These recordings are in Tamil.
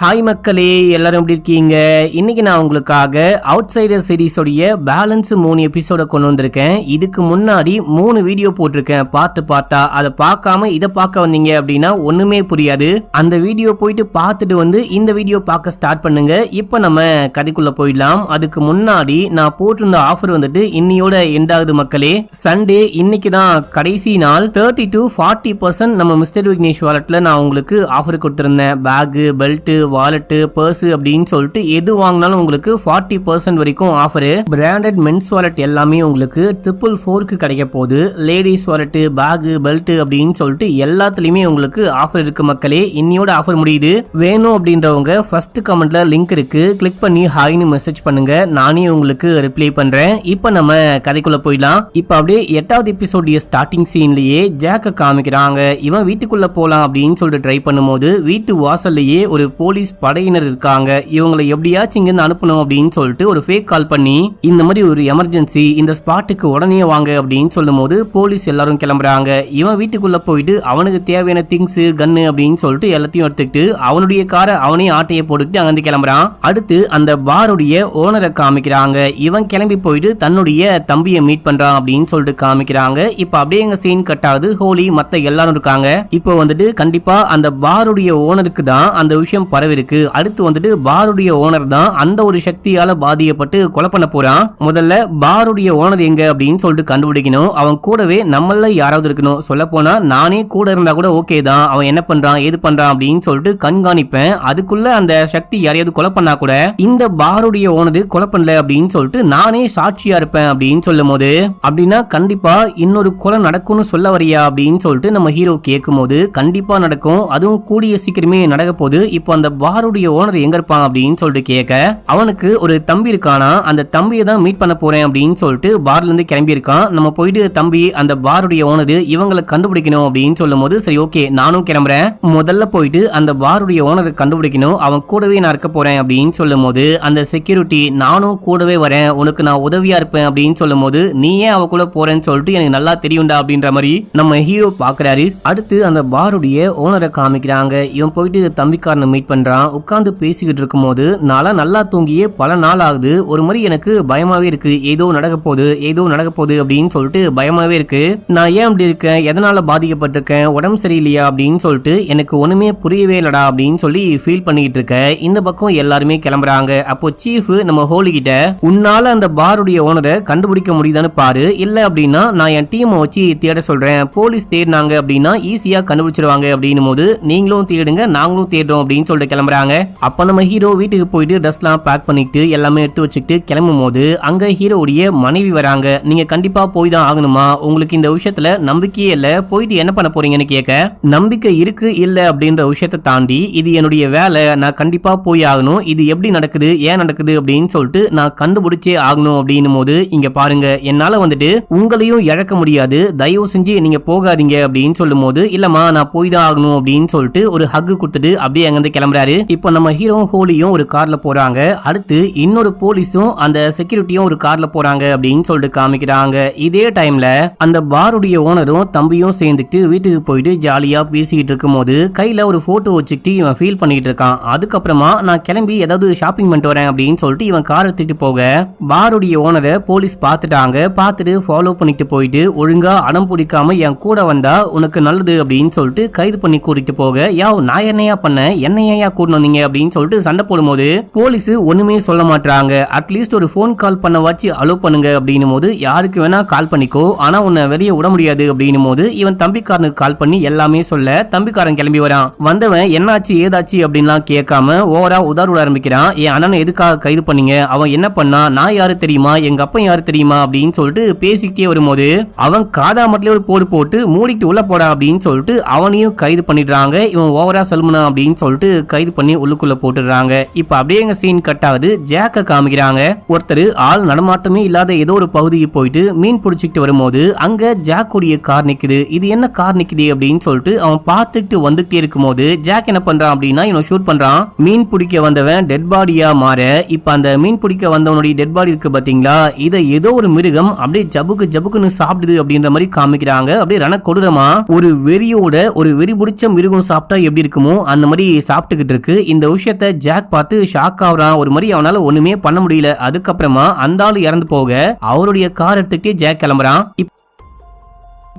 ஹாய் மக்களே எல்லாரும் எப்படி இருக்கீங்க? இன்னைக்கு நான் உங்களுக்காக அவுட் சைடர் சீரிஸோடைய பேலன்ஸ் மூணு எபிசோட கொண்டு வந்திருக்கேன். இதுக்கு முன்னாடி மூணு வீடியோ போட்டிருக்கேன். பார்த்து பார்த்தா அதை பார்க்காம இதை பார்க்க வந்தீங்க அப்படின்னா ஒண்ணுமே புரியாது. அந்த வீடியோ போயிட்டு பார்த்துட்டு வந்து இந்த வீடியோ பார்க்க ஸ்டார்ட் பண்ணுங்க. இப்போ நம்ம கதைக்குள்ள போயிடலாம். அதுக்கு முன்னாடி நான் போட்டிருந்த ஆஃபர் வந்துட்டு இன்னியோட எண்ட் ஆகுது மக்களே. சண்டே இன்னைக்கு தான் கடைசி நாள். தேர்ட்டி டு ஃபார்ட்டி பர்சன்ட் நம்ம மிஸ்டர் விக்னேஷ் வாலெட்ல நான் உங்களுக்கு ஆஃபர் கொடுத்துருந்தேன். பேகு பெல்ட்டு வாலெட்டு பர்ஸு அப்படின்னு சொல்லிட்டு எது வாங்கினாலும் உங்களுக்கு ஃபார்ட்டி பர்சன்ட் வரைக்கும் ஆஃபரு பிராண்டட் மென்ஸ் வாலெட் எல்லாமே உங்களுக்கு ட்ரிபிள் ஃபோருக்கு கிடைக்க போகுது. லேடிஸ் வாலெட்டு பேகு பெல்ட்டு அப்படின்னு சொல்லிட்டு எல்லாத்துலேயுமே உங்களுக்கு ஆஃபர் இருக்கு மக்களே. இன்னியோட ஆஃபர் முடியுது. வேணும் அப்படின்றவங்க ஃபர்ஸ்ட் கமெண்ட்ல லிங்க் இருக்கு. கிளிக் பண்ணி ஹாய்னு மெசேஜ் பண்ணுங்க. நானே உங்களுக்கு ரிப்ளை பண்றேன். இப்போ நம்ம கதைக்குள்ள போயிடலாம். இப்போ அப்படியே எட்டாவது எபிசோடைய ஸ்டார்டிங் சீன்லயே ஜாக்க காமிக்கிறாங்க. இவன் வீட்டுக்குள்ள போலாம் அப்படின்னு சொல்லிட்டு ட்ரை பண்ணும்போது வீட்டு வாசல்லையே ஒரு போலீஸ் படையினர் இருக்காங்க. இவங்களை எப்படியாச்சும் இங்கிருந்து அனுப்பணும் அப்படின்னு சொல்லிட்டு ஒரு ஃபேக் கால் பண்ணி இந்த மாதிரி ஒரு எமர்ஜென்சி இந்த ஸ்பாட்டுக்கு உடனே வாங்க அப்படின்னு சொல்லும்போது போலீஸ் எல்லாரும் கிளம்புறாங்க. இவன் வீட்டுக்குள்ள போயிட்டு அவனுக்கு தேவையான திங்ஸ் கன்னு அப்படின்னு சொல்லிட்டு எல்லாத்தையும் எடுத்துக்கிட்டு அவனுடைய காரை அவனே ஆட்டையை போட்டுக்கிட்டு அங்கிருந்து கிளம்புறான். அடுத்து அந்த பாருடைய ஓனரை காமிக்கிறாங்க. இவன் கிளம்பி போயிட்டு தன்னுடைய தம்பியை மீட் பண்றான் அப்படின்னு சொல்லிட்டு காமிக்கிறாங்க. இப்ப அப்படியே எங்க சீன் கட் ஆகுது. ஹோலி மத்த எல்லாரும் இருக்காங்க. இப்போ வந்துட்டு கண்டிப்பா அந்த பாருடைய ஓனருக்கு தான் அந்த விஷயம் அளவிற்கு அடுத்து வந்துட்டு பாருடைய ஓனர் தான் அந்த ஒரு சக்தியால பாதிக்கப்பட்டு கொலை பண்ண போறான். முதல்ல பாருடைய ஓனர் எங்க அப்படின்னு சொல்லிட்டு கண்டுபிடிக்கணும். அவன் கூடவே நம்மள யாராவது இருக்கணும். சொல்ல போனா நானே கூட இருந்தா கூட ஓகே தான். அவன் என்ன பண்றான்? ஏது பண்றான்? அப்படின்னு சொல்லிட்டு கண்காணிப்பேன். அதுக்குள்ள அந்த சக்தி யாரையாவது கொலை பண்ணா கூட இந்த பாருடைய ஓனது கொலை பண்ணல அப்படின்னு சொல்லிட்டு நானே சாட்சியா இருப்பேன் அப்படின்னு சொல்லும் போது அப்படின்னா கண்டிப்பா இன்னொரு கொலை நடக்கும்னு சொல்ல வரியா அப்படின்னு சொல்லிட்டு நம்ம ஹீரோ கேட்கும் போது கண்டிப்பா நடக்கும். அதுவும் கூடிய சீக்கிரமே நடக்க போகுது இப்போ அந்த பாருடைய ஓனர் எங்க இருப்பான் அப்படின்னு சொல்லிட்டு கேட்க அவனுக்கு ஒரு தம்பி இருக்கானா? அந்த தம்பியை தான் மீட் பண்ண போறேன் அப்படின்னு சொல்லிட்டு பார்ல இருந்து கிளம்பி இருக்கான் நம்ம போயிட்டு தம்பி அந்த பாருடைய ஓனரு இவங்களை கண்டுபிடிக்கணும் அப்படின்னு சொல்லும் போது சரி ஓகே நானும் கிளம்புறேன். முதல்ல போயிட்டு அந்த பாருடைய ஓனரை கண்டுபிடிக்கணும். அவன் கூடவே நான் இருக்க போறேன் அப்படின்னு சொல்லும் போது அந்த செக்யூரிட்டி நானும் கூடவே வரேன். உனக்கு நான் உதவியா இருப்பேன் அப்படின்னு சொல்லும் போது நீ ஏன் அவ கூட போறேன்னு சொல்லிட்டு எனக்கு நல்லா தெரியும்டா அப்படின்ற மாதிரி நம்ம ஹீரோ பாக்குறாரு. அடுத்து அந்த பாருடைய ஓனரை காமிக்கிறாங்க. இவன் போயிட்டு தம்பிக்காரனை மீட் பண்ண பண்ணுறான் உட்காந்து பேசிக்கிட்டு இருக்கும்போது நாளாக நல்லா தூங்கியே பல நாள் ஆகுது. ஒரு மாதிரி எனக்கு பயமாகவே இருக்கு. ஏதோ நடக்க போகுது. ஏதோ நடக்க போகுது அப்படின்னு சொல்லிட்டு பயமாகவே இருக்கு. நான் ஏன் அப்படி இருக்கேன்? எதனால பாதிக்கப்பட்டிருக்கேன்? உடம்பு சரியில்லையா? அப்படின்னு சொல்லிட்டு எனக்கு ஒன்றுமே புரியவே இல்லடா அப்படின்னு சொல்லி ஃபீல் பண்ணிக்கிட்டு இருக்கேன் இந்த பக்கம் எல்லாருமே கிளம்புறாங்க. அப்போ சீஃப் நம்ம ஹோலி கிட்ட உன்னால அந்த பாருடைய ஓனரை கண்டுபிடிக்க முடியுதான்னு பாரு. இல்ல அப்படின்னா நான் என் டீமை வச்சு தேட சொல்றேன். போலீஸ் தேடினாங்க அப்படின்னா ஈஸியா கண்டுபிடிச்சிருவாங்க. அப்படின்னும் போது நீங்களும் தேடுங்க நாங்களும் தேடுறோம் அப்படின்னு சொல்லிட்டு கிளம்புறாங்க. அப்ப நம்ம ஹீரோ வீட்டுக்கு போயிட்டு ட்ரெஸ்லாம் பேக் பண்ணிட்டு எல்லாமே எடுத்து வச்சுக்கிட்டு கிளம்பும் போது அங்க ஹீரோவுடைய மனைவி வராங்க. நீங்க கண்டிப்பா போய் தான் ஆகணுமா? உங்களுக்கு இந்த விஷயத்துல நம்பிக்கையே இல்ல. போயிட்டு என்ன பண்ண போறீங்கன்னு கேட்க நம்பிக்கை இருக்கு இல்ல அப்படின்ற விஷயத்தை தாண்டி இது என்னுடைய வேலை. நான் கண்டிப்பா போய் ஆகணும். இது எப்படி நடக்குது? ஏன் நடக்குது? அப்படின்னு சொல்லிட்டு நான் கண்டுபிடிச்சே ஆகணும் அப்படின்னும் போது இங்க பாருங்க. என்னால வந்துட்டு உங்களையும் இழக்க முடியாது. தயவு செஞ்சு நீங்க போகாதீங்க அப்படின்னு சொல்லும் போது இல்லம்மா நான் போய் தான் ஆகணும் அப்படின்னு சொல்லிட்டு ஒரு ஹக்கு கொடுத்துட்டு அப்படியே அங்கிருந்து கிளம்புறாரு இப்போ நம்ம ஹீரோ ஹோலியும் ஒரு கார்ல போறாங்க. அடுத்து இன்னொரு போலீஸும் அந்த செக்யூரிட்டியும் ஒரு கார்ல போறாங்க அப்படின்னு சொல்லிட்டு காமிக்கிறாங்க. இதே டைம்ல அந்த பாருடைய ஓனரும் தம்பியும் சேர்ந்துட்டு வீட்டுக்கு போயிட்டு ஜாலியா பேசிக்கிட்டு இருக்கும்போது கையில ஒரு போட்டோ வச்சுக்கிட்டு இவன் ஃபீல் பண்ணிட்டு இருக்கான். அதுக்கப்புறமா நான் கிளம்பி ஏதாவது ஷாப்பிங் பண்ணிட்டு வரேன் அப்படின்னு சொல்லிட்டு இவன் கார் எடுத்துட்டு போக பாருடைய ஓனரை போலீஸ் பார்த்துட்டாங்க. பார்த்துட்டு ஃபாலோ பண்ணிட்டு போயிட்டு ஒழுங்கா அடம் பிடிக்காம என் கூட வந்தா உனக்கு நல்லது அப்படின்னு சொல்லிட்டு கைது பண்ணி கூட்டிட்டு போக யாவ் நான் என்னையா பண்ண என்னையா கூட்டு வந்தீங்க அப்படின்னு சொல்லிட்டு சண்டை போடும்போது போலீஸ் ஒண்ணுமே சொல்ல மாட்டாங்க அட்லீஸ்ட் ஒரு ஃபோன் கால் பண்ண வச்சு அலோவ் பண்ணுங்க அப்படின்னும் போது யாருக்கு வேணா கால் பண்ணிக்கோ. ஆனா உன்னை வெளியே விட முடியாது அப்படின்னும் போது இவன் தம்பிக்காரனுக்கு கால் பண்ணி எல்லாமே சொல்ல தம்பிக்காரன் கிளம்பி வரான். வந்தவன் என்னாச்சு ஏதாச்சு அப்படின்லாம் கேட்காம ஓவரா உதார விட ஆரம்பிக்கிறான். என் அண்ணனை எதுக்காக கைது பண்ணீங்க? அவன் என்ன பண்ணா நான் யாரு தெரியுமா? எங்க அப்பா யாரு தெரியுமா? அப்படின்னு சொல்லிட்டு பேசிக்கிட்டே வரும்போது அவன் காதா மட்டும் ஒரு போடு போட்டு மூடிட்டு உள்ள போடா அப்படின்னு சொல்லிட்டு அவனையும் கைது பண்ணிடுறாங்க. இவன் ஓவரா சல்முனா அப்படின்னு சொல்லிட்டு கைது பண்ணி உள்ளுக்குள்ள போட்டுடுறாங்க. இப்ப அப்படியே எங்க சீன் கட் ஆகுது. ஜாக்க காமிக்கிறாங்க. ஒருத்தர் ஆள் நடமாட்டமே இல்லாத ஏதோ ஒரு பகுதிக்கு போயிட்டு மீன் பிடிச்சிக்கிட்டு வரும்போது அங்க ஜாக்குடைய கார் நிக்குது. இது என்ன கார் நிக்குது அப்படின்னு சொல்லிட்டு அவன் பார்த்துக்கிட்டு வந்துகிட்டே இருக்கும்போது ஜாக் என்ன பண்றான் அப்படின்னா இவன் ஷூட் பண்றான். மீன் பிடிக்க வந்தவன் டெட் பாடியா மாற இப்ப அந்த மீன் பிடிக்க வந்தவனுடைய டெட் பாடி இருக்கு பாத்தீங்களா? இதை ஏதோ ஒரு மிருகம் அப்படியே ஜபுக்கு ஜபுக்குன்னு சாப்பிடுது அப்படின்ற மாதிரி காமிக்கிறாங்க. அப்படியே ரண கொடுதமா ஒரு வெறியோட ஒரு வெறி பிடிச்ச மிருகம் சாப்பிட்டா எப்படி இருக்குமோ அந்த மாதிரி சாப்பிட்டுக்கிட்டு நடந்துகிட்டு இருக்கு. இந்த விஷயத்த ஜாக் பார்த்து ஷாக் ஆகுறான் ஒரு மாதிரி அவனால ஒண்ணுமே பண்ண முடியல. அதுக்கப்புறமா அந்த ஆள் இறந்து போக அவருடைய கார் எடுத்துக்கிட்டே ஜாக் கிளம்புறான்.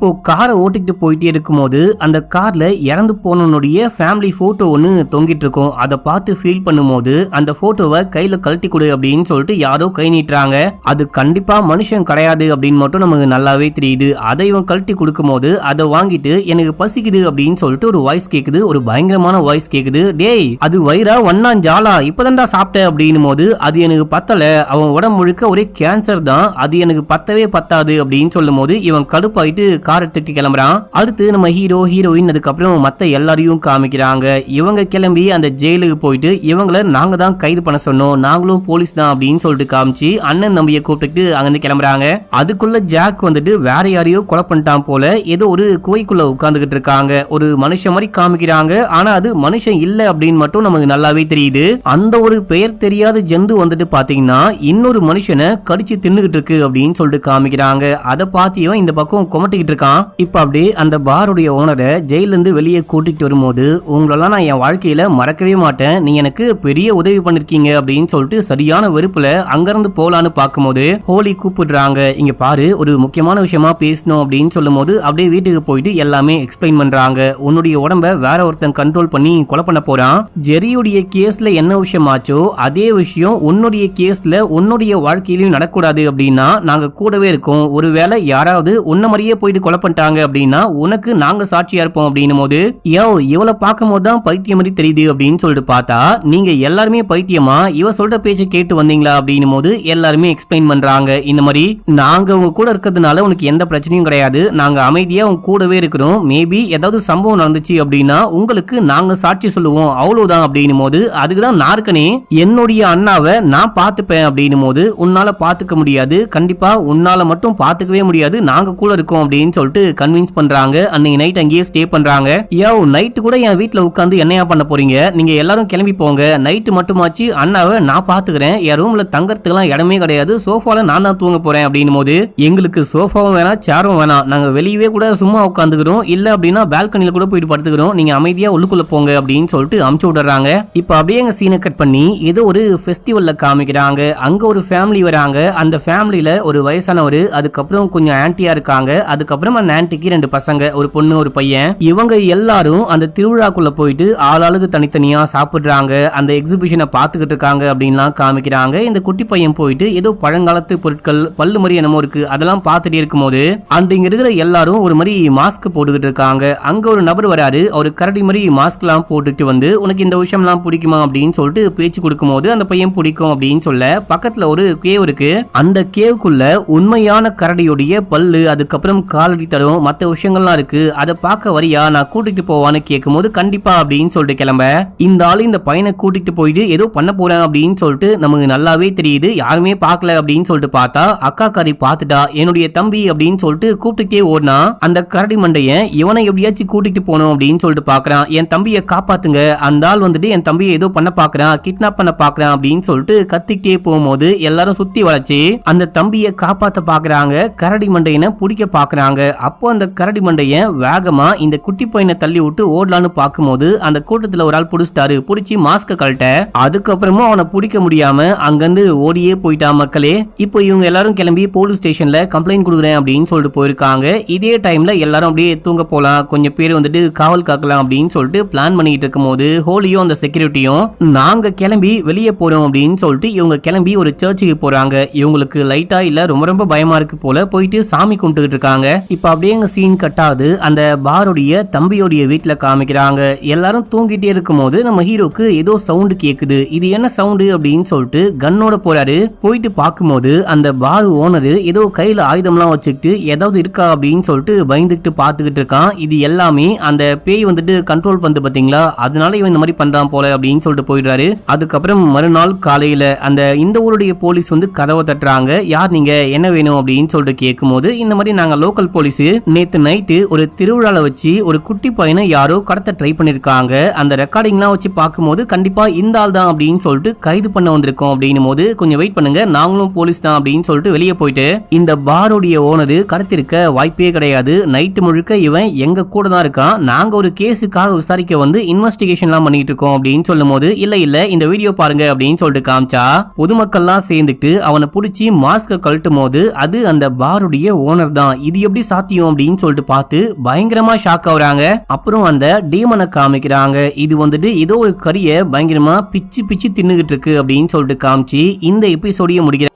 அப்போ காரை ஓட்டிக்கிட்டு போயிட்டே இருக்கும்போது அந்த கார்ல இறந்து போனவனுடைய ஃபேமிலி போட்டோ ஒன்று தொங்கிட்டு இருக்கும். அதை பார்த்து ஃபீல் பண்ணும்போது அந்த போட்டோவை கையில கழட்டி கொடு அப்படின்னு சொல்லிட்டு யாரோ கை நீட்டுறாங்க. அது கண்டிப்பா மனுஷன் கிடையாது அப்படின்னு மட்டும் நமக்கு நல்லாவே தெரியுது. அதை இவன் கழட்டி கொடுக்கும்போது அதை வாங்கிட்டு எனக்கு பசிக்குது அப்படின்னு சொல்லிட்டு ஒரு வாய்ஸ் கேக்குது. ஒரு பயங்கரமான வாய்ஸ் கேக்குது. டேய் அது வயிறா ஒன்னா ஜாலா இப்பதான்டா சாப்பிட்ட அப்படின்னும் போது அது எனக்கு பத்தல. அவன் உடம்பு முழுக்க ஒரே கேன்சர் தான். அது எனக்கு பத்தவே பத்தாது அப்படின்னு சொல்லும் போது இவன் கடுப்பாயிட்டு கார் எடுத்துட்டு கிளம்புறான். அடுத்து நம்ம ஹீரோ ஹீரோயின் அதுக்கப்புறம் மத்த எல்லாரையும் காமிக்கிறாங்க. இவங்க கிளம்பி அந்த ஜெயிலுக்கு போயிட்டு இவங்கள நாங்க தான் கைது பண்ண சொன்னோம். நாங்களும் போலீஸ் தான் அப்படின்னு சொல்லிட்டு காமிச்சு அண்ணன் நம்பிய கூப்பிட்டு அங்கிருந்து கிளம்புறாங்க. அதுக்குள்ள ஜாக் வந்துட்டு வேற யாரையோ கொலை பண்ணிட்டான் போல ஏதோ ஒரு குவைக்குள்ள உட்கார்ந்துகிட்டு இருக்காங்க. ஒரு மனுஷன் மாதிரி காமிக்கிறாங்க. ஆனா அது மனுஷன் இல்ல அப்படின்னு மட்டும் நமக்கு நல்லாவே தெரியுது. அந்த ஒரு பெயர் தெரியாத ஜந்து வந்துட்டு பாத்தீங்கன்னா இன்னொரு மனுஷனை கடிச்சு தின்னுகிட்டு இருக்கு அப்படின்னு சொல்லிட்டு காமிக்கிறாங்க. அதை பார்த்தியும் இந்த பக்கம் குமட்டிக்கிட்டு இருக்கான். இப்ப அப்படியே அந்த பாருடைய ஓனரை ஜெயில இருந்து வெளியே கூட்டிட்டு வரும்போது உங்களெல்லாம் நான் என் வாழ்க்கையில மறக்கவே மாட்டேன். நீ எனக்கு பெரிய உதவி பண்ணிருக்கீங்க அப்படின்னு சொல்லிட்டு சரியான வெறுப்புல அங்கிருந்து போலான்னு பார்க்கும்போது ஹோலி கூப்பிடுறாங்க. இங்க பாரு ஒரு முக்கியமான விஷயமா பேசணும் அப்படின்னு சொல்லும் போது அப்படியே வீட்டுக்கு போயிட்டு எல்லாமே எக்ஸ்பிளைன் பண்றாங்க. உன்னுடைய உடம்ப வேற ஒருத்தன் கண்ட்ரோல் பண்ணி கொலை பண்ண போறான். ஜெரியுடைய கேஸ்ல என்ன விஷயம் ஆச்சோ அதே விஷயம் உன்னுடைய கேஸ்ல உன்னுடைய வாழ்க்கையிலும் நடக்கூடாது அப்படின்னா நாங்க கூடவே இருக்கோம். ஒருவேளை யாராவது உன்ன மாதிரியே போயிட்டு கொலை பண்ணிட்டாங்க அப்படின்னா உனக்கு நாங்க சாட்சியா இருப்போம் அப்படின்னும் போது யோ இவளை பார்க்கும் போது தான் பைத்தியம் மாதிரி தெரியுது அப்படின்னு சொல்லிட்டு பார்த்தா நீங்க எல்லாருமே பைத்தியமா? இவ சொல்ற பேச்சை கேட்டு வந்தீங்களா அப்படின்னும் போது எல்லாருமே எக்ஸ்பிளைன் பண்றாங்க. இந்த மாதிரி நாங்க உங்க கூட இருக்கிறதுனால உனக்கு எந்த பிரச்சனையும் கிடையாது. நாங்க அமைதியா உங்க கூடவே இருக்கிறோம். மேபி ஏதாவது சம்பவம் நடந்துச்சு அப்படின்னா உங்களுக்கு நாங்க சாட்சி சொல்லுவோம். அவ்வளவுதான் அப்படின்னும் போது அதுக்குதான் நாற்கனே என்னுடைய அண்ணாவை நான் பார்த்துப்பேன் அப்படின்னும் போது உன்னால பாத்துக்க முடியாது. கண்டிப்பா உன்னால மட்டும் பாத்துக்கவே முடியாது. நாங்க கூட இருக்கோம் அப்படின்னு சொல்லிட்டு கன்வின்ஸ் பண்றாங்க. அன்னைக்கு நைட் அங்கேயே ஸ்டே பண்றாங்க. யோ நைட்டு கூட என் வீட்ல உட்காந்து என்னையா பண்ண போறீங்க? நீங்க எல்லாரும் கிளம்பி போங்க. நைட்டு மட்டுமாச்சு அண்ணாவை நான் பாத்துக்கிறேன். என் ரூம்ல தங்கறதுக்குலாம் இடமே கிடையாது. சோஃபால நான் தான் தூங்க போறேன் அப்படின்னும் போது எங்களுக்கு சோஃபாவும் வேணாம் சேரும் வேணாம். நாங்க வெளியவே கூட சும்மா உட்காந்துக்கிறோம் இல்ல அப்படின்னா பால்கனில கூட போயிட்டு படுத்துக்கிறோம். நீங்க அமைதியா உள்ளுக்குள்ள போங்க அப்படின்னு சொல்லிட்டு அமுச்சு விடுறாங்க இப்ப அப்படியே எங்க சீனை கட் பண்ணி ஏதோ ஒரு ஃபெஸ்டிவல்ல காமிக்கிறாங்க. அங்க ஒரு ஃபேமிலி வராங்க. அந்த ஃபேமிலியில ஒரு வயசானவர் அதுக்கப்புறம் கொஞ்சம் ஆன்டியா இருக்காங்க. அதுக்கப்புறம் அந்த ஆன்ட்டிக்கு ரெண்டு பசங்க ஒரு பொண்ணு ஒரு பையன். இவங்க எல்லாரும் அந்த திருவிழாக்குள்ள போயிட்டு ஆளாளுக்கு தனித்தனியா சாப்பிடுறாங்க அந்த எக்ஸிபிஷனை பார்த்துக்கிட்டு இருக்காங்க அப்படின்லாம் காமிக்கிறாங்க. இந்த குட்டி பையன் போயிட்டு ஏதோ பழங்காலத்து பொருட்கள் பல்லு மாதிரி என்னமோ இருக்கு அதெல்லாம் பார்த்துட்டே இருக்கும்போது அந்த இங்க இருக்கிற எல்லாரும் ஒரு மாதிரி மாஸ்க் போட்டுக்கிட்டு இருக்காங்க. அங்க ஒரு நபர் வராரு அவர் கரடி மாதிரி மாஸ்க்லாம் போட்டுட்டு வந்து உனக்கு இந்த விஷயம்லாம் பிடிக்குமா? அப்படின்னு சொல்லிட்டு பேச்சு கொடுக்கும்போது அந்த பையன் பிடிக்கும் அப்படின்னு சொல்ல பக்கத்துல ஒரு கேவ் இருக்கு. அந்த கேவுக்குள்ள உண்மையான கரடியுடைய பல்லு அதுக்கப்புறம் காலடி தரும். மற்ற விஷயங்கள்லாம் இருக்கு. அதை பார்க்க வரியா? நான் கூட்டிட்டு போவான்னு கேட்கும்போது கண்டிப்பா அப்படின்னு சொல்லிட்டு கிளம்ப. இந்த ஆள் இந்த பையனை கூட்டிட்டு போயிட்டு ஏதோ பண்ண போறேன் அப்படின்னு சொல்லிட்டு நமக்கு நல்லாவே தெரியுது. யாருமே பார்க்கல அப்படின்னு சொல்லிட்டு பார்த்தா அக்கா காரி பார்த்துட்டா என்னுடைய தம்பி அப்படின்னு சொல்லிட்டு கூப்பிட்டுட்டே ஓடினா அந்த கரடி மண்டையன் இவனை எப்படியாச்சும் கூட்டிட்டு போனோம் அப்படின்னு சொல்லிட்டு பாக்குறான் என் தம்பியை காப்பாத்துங்க. அந்த ஆள் வந்துட்டு என் தம்பியை ஏதோ பண்ண பாக்குறான் கிட்னாப் பண்ண பாக்குறான் அப்படின்னு சொல்லிட்டு கத்திக்கிட்டே போகும்போது எல்லாரும் சுத்தி வளைச்சு அந்த தம்பியை காப்பாத்த பாக்குறாங்க கரடி மண்டையனை பிடிக்க பாக்குறாங்க அப்போ அந்த கரடி மண்டைய வேகமா இந்த குட்டி பையனை தள்ளி விட்டு ஓடலான்னு பார்க்கும்போது அந்த கூட்டத்துல ஒரு ஆள் புடிச்சிட்டாரு. புடிச்சு மாஸ்க கழட்ட. அதுக்கப்புறமும் அவனை பிடிக்க முடியாம அங்கிருந்து ஓடியே போயிட்டான் மக்களே. இப்போ இவங்க எல்லாரும் கிளம்பி போலீஸ் ஸ்டேஷன்ல கம்ப்ளைண்ட் கொடுக்குறேன் அப்படின்னு சொல்லிட்டு போயிருக்காங்க. இதே டைம்ல எல்லாரும் அப்படியே தூங்க போலாம். கொஞ்சம் பேர் வந்துட்டு காவல் காக்கலாம் அப்படின்னு சொல்லிட்டு பிளான் பண்ணிட்டு இருக்கும்போது ஹோலியும் அந்த செக்யூரிட்டியும் நாங்க கிளம்பி வெளியே போறோம் அப்படின்னு சொல்லிட்டு இவங்க கிளம்பி ஒரு சர்ச்சுக்கு போறாங்க. இவங்களுக்கு லைட்டா இல்ல ரொம்ப ரொம்ப பயமா இருக்கு போல போயிட்டு சாமி கும்பிட்டுக்கிட்டு இருக்காங்க. இப்போ அப்படியே எங்கள் சீன் கட்டாது அந்த பாருடைய தம்பியோடைய வீட்டில் காமிக்கிறாங்க. எல்லாரும் தூங்கிட்டே இருக்கும்போது நம்ம ஹீரோக்கு ஏதோ சவுண்டு கேட்குது இது என்ன சவுண்டு அப்படின்னு சொல்லிட்டு கன்னோட போறாரு. போயிட்டு பார்க்கும்போது அந்த பார் ஓனர் ஏதோ கையில் ஆயுதம்லாம் வச்சுக்கிட்டு ஏதாவது இருக்கா அப்படின்னு சொல்லிட்டு பயந்துக்கிட்டு பார்த்துக்கிட்டு இருக்கான். இது எல்லாமே அந்த பேய் வந்துட்டு கண்ட்ரோல் பண்ணுது பார்த்தீங்களா? அதனால இவன் இந்த மாதிரி பண்ணுறான் போல அப்படின்னு சொல்லிட்டு போயிடுறாரு. அதுக்கப்புறம் மறுநாள் காலையில் அந்த இந்த ஊருடைய போலீஸ் வந்து கதவை தட்டுறாங்க. யார் நீங்கள் என்ன வேணும்? அப்படின்னு சொல்லிட்டு கேட்கும்போது இந்த மாதிரி நாங்கள் லோக்கல் போலீஸ் நேத்து நைட்டு ஒரு திருவிழால வச்சு ஒரு குட்டி பையனை யாரோ கடத்த ட்ரை பண்ணிருக்காங்க. அந்த ரெக்கார்டிங்லாம் வச்சு பார்க்கும்போது கண்டிப்பா இந்த ஆள் தான் அப்படின்னு சொல்லிட்டு கைது பண்ண வந்திருக்கோம் அப்படின்னும் போது கொஞ்சம் வெயிட் பண்ணுங்க நாங்களும் போலீஸ் தான் அப்படின்னு சொல்லிட்டு வெளியே போயிட்டு இந்த பாருடைய ஓனரு கடத்திருக்க வாய்ப்பே கிடையாது. நைட்டு முழுக்க இவன் எங்க கூட தான் இருக்கான். நாங்க ஒரு கேஸுக்காக விசாரிக்க வந்து இன்வெஸ்டிகேஷன்லாம் பண்ணிட்டு இருக்கோம் அப்படின்னு சொல்லும் போது இல்ல இல்ல இந்த வீடியோ பாருங்க அப்படின்னு சொல்லிட்டு காமிச்சா பொதுமக்கள்லாம் சேர்ந்துட்டு அவனை பிடிச்சி மாஸ்க கழட்டும் போது அது அந்த பாருடைய ஓனர் தான். இது எப்படி சாத்தியம் அப்படின்னு சொல்லிட்டு பார்த்து பயங்கரமா ஷாக் ஆகுறாங்க. அப்புறம் அந்த டீமனை காமிக்கிறாங்க. இது வந்துட்டு ஏதோ ஒரு கறியை பயங்கரமா பிச்சு பிச்சு தின்னுகிட்டு இருக்கு அப்படின்னு சொல்லிட்டு காமிச்சு இந்த எபிசோடையும் முடிக்கிறாங்க.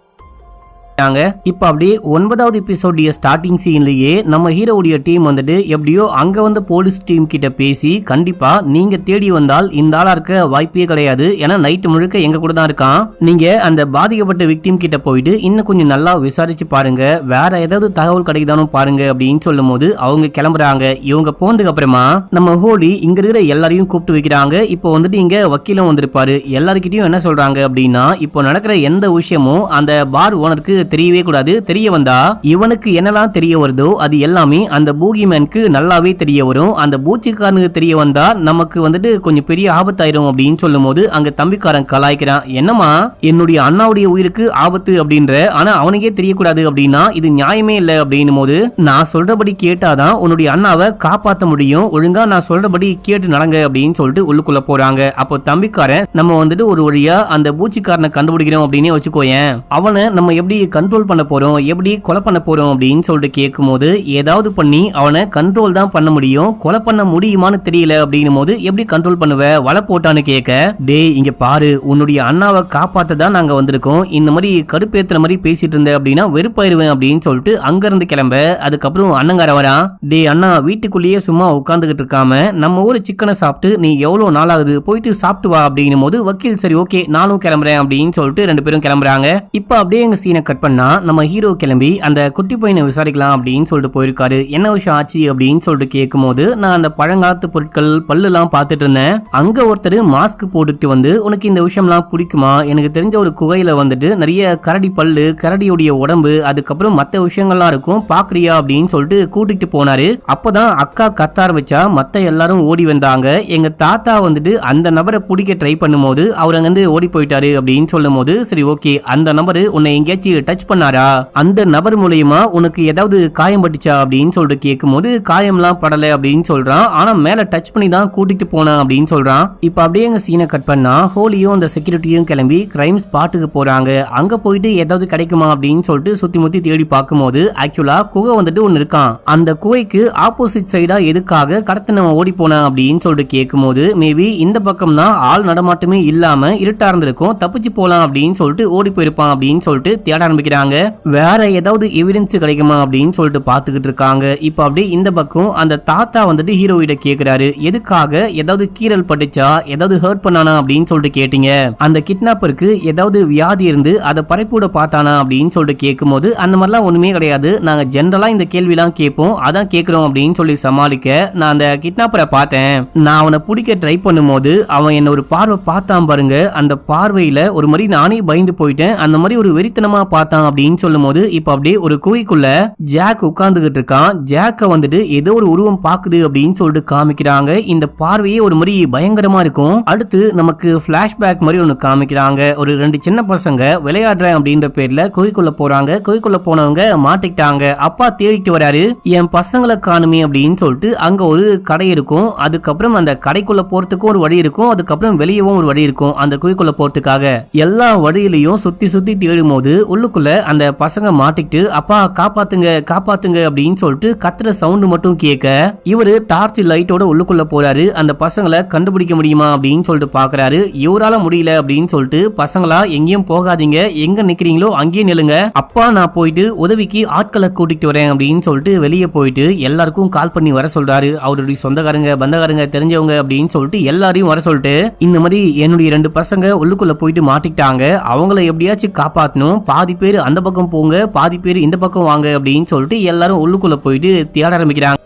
ாங்க இப்போ அப்படியே ஒன்பதாவது எபிசோடைய ஸ்டார்டிங் சீன்லயே நம்ம ஹீரோவுடைய டீம் வந்துட்டு எப்படியோ அங்க வந்த போலீஸ் டீம் கிட்ட பேசி கண்டிப்பா நீங்க தேடி வந்தால் இந்த ஆளா இருக்க வாய்ப்பே கிடையாது. ஏன்னா நைட்டு முழுக்க எங்க கூட தான் இருக்கான். நீங்க அந்த பாதிக்கப்பட்ட விக்டிம் கிட்ட போயிட்டு இன்னும் கொஞ்சம் நல்லா விசாரிச்சு பாருங்க. வேற ஏதாவது தகவல் கிடைக்குதானு பாருங்க அப்படின்னு சொல்லும் போது அவங்க கிளம்புறாங்க. இவங்க போனதுக்கு அப்புறமா நம்ம ஹோலி இங்க இருக்கிற எல்லாரையும் கூப்பிட்டு வைக்கிறாங்க. இப்போ வந்துட்டு இங்க வக்கீலும் வந்திருப்பாரு. எல்லாருக்கிட்டையும் என்ன சொல்றாங்க அப்படின்னா இப்போ நடக்கிற எந்த விஷயமும் அந்த பார் ஓனருக்கு தெரியவே கூடாது. தெரிய வந்தா இவனுக்கு என்னெல்லாம் தெரிய வருதோ அது எல்லாமே அந்த பூகிமேனுக்கு நல்லாவே தெரிய வரும். அந்த பூச்சிக்காரனுக்கு தெரிய வந்தா நமக்கு வந்துட்டு கொஞ்சம் பெரிய ஆபத்தாயிரும் அப்படின்னு சொல்லும் போது அங்க தம்பிக்காரன் கலாய்க்கிறான். என்னமா என்னுடைய அண்ணாவுடைய உயிருக்கு ஆபத்து அப்படின்ற ஆனா அவனுக்கே தெரியக்கூடாது அப்படின்னா இது நியாயமே இல்லை அப்படின்னும் போது நான் சொல்றபடி கேட்டாதான் உன்னுடைய அண்ணாவை காப்பாத்த முடியும். ஒழுங்கா நான் சொல்றபடி கேட்டு நடங்க அப்படின்னு சொல்லிட்டு உள்ளுக்குள்ள போறாங்க. அப்போ தம்பிக்காரன் நம்ம வந்துட்டு ஒரு வழியா அந்த பூச்சிக்காரனை கண்டுபிடிக்கிறோம் அப்படின்னே வச்சுக்கோயேன். அவனை நம்ம எப்படி கண்ட்ரோல் பண்ண போறோம் எப்படி கொலை பண்ண போறோம் அப்படின்னு சொல்லிட்டு கேட்கும்போது ஏதாவது பண்ணி அவனை கண்ட்ரோல் தான் பண்ண முடியும். கொலை பண்ண முடியுமான்னு தெரியல அப்படின்னும் போது எப்படி கண்ட்ரோல் பண்ணுவ வலை போட்டான்னு கேட்க டேய் இங்க பாரு உன்னுடைய அண்ணாவை காப்பாத்த தான் நாங்க வந்திருக்கோம். இந்த மாதிரி கடுப்பேத்துற மாதிரி பேசிட்டு இருந்தேன் அப்படின்னா வெறுப்பாயிருவேன் அப்படின்னு சொல்லிட்டு அங்க இருந்து கிளம்ப. அதுக்கப்புறம் அண்ணங்கார வரா டே அண்ணா வீட்டுக்குள்ளேயே சும்மா உட்காந்துக்கிட்டு இருக்காம நம்ம ஊர் சிக்கனை சாப்பிட்டு நீ எவ்வளவு நாள் ஆகுது போயிட்டு சாப்பிட்டு வா அப்படின்னும் போது வக்கீல் சரி ஓகே நானும் கிளம்புறேன் அப்படின்னு சொல்லிட்டு ரெண்டு பேரும் கிளம்புறாங்க. இப்ப அப்படியே எங்க சீனை கட் பண்ணா நம்ம ஹீரோ கிளம்பி அந்த குட்டி பையனை விசாரிக்கலாம் அப்படின்னு சொல்லிட்டு போயிருக்காரு. என்ன விஷயம் ஆச்சு அப்படின்னு சொல்லிட்டு கேட்கும்போது நான் அந்த பழங்காலத்து பொருட்கள் பல்லுலாம் பார்த்துட்டு இருந்தேன். அங்க ஒருத்தர் மாஸ்க் போட்டுக்கிட்டு வந்து உனக்கு இந்த விஷயம்லாம் பிடிக்குமா? எனக்கு தெரிஞ்ச ஒரு குகையில வந்துட்டு நிறைய கரடி பல்லு கரடியுடைய உடம்பு அதுக்கப்புறம் மற்ற விஷயங்கள்லாம் இருக்கும் பாக்குறியா அப்படின்னு சொல்லிட்டு கூட்டிட்டு போனாரு. அப்பதான் அக்கா கத்த ஆரம்பிச்சா மத்த எல்லாரும் ஓடி வந்தாங்க. எங்க தாத்தா வந்துட்டு அந்த நபரை பிடிக்க ட்ரை பண்ணும்போது அவர் அங்கிருந்து ஓடி போயிட்டாரு அப்படின்னு சொல்லும் போது சரி ஓகே அந்த நபர் உன்னை எங்கேயாச்சும் டச் பண்ணாரா? அந்த நபர் மூலியமா உனக்கு ஏதாவது காயம் பட்டுச்சா அப்படின்னு சொல்லிட்டு கேட்கும்போது காயம்லாம் படல அப்படின்னு சொல்றான். ஆனா மேல டச் பண்ணி தான் கூட்டிட்டு போனேன் அப்படின்னு சொல்றான். இப்ப அப்படியே எங்க சீனை கட் பண்ணா ஹோலியும் அந்த செக்யூரிட்டியும் கிளம்பி கிரைம் ஸ்பாட்டுக்கு போறாங்க. அங்க போயிட்டு ஏதாவது கிடைக்குமா அப்படின்னு சொல்லிட்டு சுத்தி முத்தி தேடி பார்க்கும்போது ஆக்சுவலா குகை வந்துட்டு ஒன்னு இருக்கான். அந்த குகைக்கு ஆப்போசிட் சைடா எதுக்காக கடத்தினவன் ஓடி போனான் அப்படின்னு சொல்லிட்டு கேட்கும்போது மேபி இந்த பக்கம் தான் ஆள் நடமாட்டமே இல்லாம இருட்டா இருந்திருக்கும் தப்பிச்சு போலாம் அப்படின்னு சொல்லிட்டு ஓடி போயிருப்பான் அப்படின்னு சொல்லிட்டு தேட ஆரம்பிக்கிறாங்க வேற ஏதாவது எவிடன்ஸ் கிடைக்குமா அப்படின்னு சொல்லிட்டு பார்த்துக்கிட்டு இருக்காங்க. இப்போ அப்படியே இந்த பக்கம் அந்த தாத்தா வந்துட்டு ஹீரோ கிட்ட கேக்குறாரு. எதுக்காக ஏதாவது கீறல் பட்டுச்சா? ஏதாவது ஹர்ட் பண்ணானா அப்படின்னு சொல்லிட்டு கேட்டீங்க. அந்த கிட்னாப்பருக்கு ஏதாவது வியாதி இருந்து அதை பறைப்பூட பார்த்தானா அப்படின்னு சொல்லிட்டு கேட்கும்போது அந்த மாதிரிலாம் ஒண்ணுமே கிடையாது. நாங்க ஜென்ரலா இந்த கேள்விலாம் கேட்போம். அதான் கேட்கிறோம் அப்படின்னு சொல்லி சமாளிக்க நான் அந்த கிட்னாப்பரை பார்த்தேன். நான் அவனை பிடிக்க ட்ரை பண்ணும்போது அவன் என்ன ஒரு பார்வை பார்த்தான் பாருங்க. அந்த பார்வையில ஒரு மாதிரி நானே பயந்து போயிட்டேன். அந்த மாதிரி ஒரு வெறித்தனமா பார்த்தான் அப்படின்னு சொல்லும் போது இப்போ அப்படியே ஒரு குகைக்குள்ள ஜாக் உட்கார்ந்துகிட்டு இருக்கான். ஜாக்க வந்துட்டு ஏதோ ஒரு உருவம் பாக்குது அப்படின்னு சொல்லிட்டு காமிக்கிறாங்க. இந்த பார்வையே ஒரு மாதிரி பயங்கரமா இருக்கும். அடுத்து நமக்கு பிளாஷ்பேக் மாதிரி ஒன்று காமிக்கிறாங்க. ஒரு ரெண்டு சின்ன பசங்க விளையாடுறேன் அப்படின்ற பேர்ல குகைக்குள்ள போறாங்க. குகைக்குள்ள போனவங்க மாட்டிக்கிட்டாங்க. அப்பா தேடிட்டு வராரு. என் பசங்களை காணுமே அப்படின்னு சொல்லிட்டு அங்க ஒரு கடை இருக்கும். அதுக்கப்புறம் அந்த கடைக்குள்ள போறதுக்கும் ஒரு வழி இருக்கும். அதுக்கப்புறம் வெளியவும் ஒரு வழி இருக்கும் அந்த குகைக்குள்ள போறதுக்காக. எல்லா வழியிலையும் சுத்தி சுத்தி தேடும் போது உள்ளுக்குள்ள அந்த பசங்க மாட்டிக்கிட்டு அப்பா காப்பாத்துங்க காப்பாத்துங்க அப்படின்னு சொல்லிட்டு கத்துற சவுண்டு மட்டும் கேட்க இவரு டார்ச் லைட்டோட உள்ளுக்குள்ள போறாரு. அந்த பசங்களை கண்டுபிடிக்க முடியுமா அப்படின்னு சொல்லிட்டு பாக்குறாரு. இவரால முடியல அப்படின்னு சொல்லிட்டு பசங்களா எங்கேயும் போகாதீங்க. எங்க நிக்கிறீங்களோ அங்கேயே நிலுங்க அப்பா நான் போயிட்டு உதவிக்கு ஆட்களை கூட்டிட்டு வரேன் அப்படின்னு சொல்லிட்டு வெளியே போயிட்டு எல்லாருக்கும் கால் பண்ணி வர சொல்றாரு. அவருடைய சொந்தக்காரங்க பந்தக்காரங்க தெரிஞ்சவங்க அப்படின்னு சொல்லிட்டு எல்லாரையும் வர சொல்லிட்டு இந்த மாதிரி என்னுடைய ரெண்டு பசங்க உள்ளுக்குள்ள போயிட்டு மாட்டிக்கிட்டாங்க. அவங்கள எப்படியாச்சும் காப்பாத்தணும். பாதி பேர் அந்த பக்கம் போங்க பாதி பேர் இந்த பக்கம் வாங்க அப்படின்னு சொல்லிட்டு எல்லாரும் உள்ளுக்குள்ளே போயிட்டு தேட ஆரம்பிக்கிறாங்க.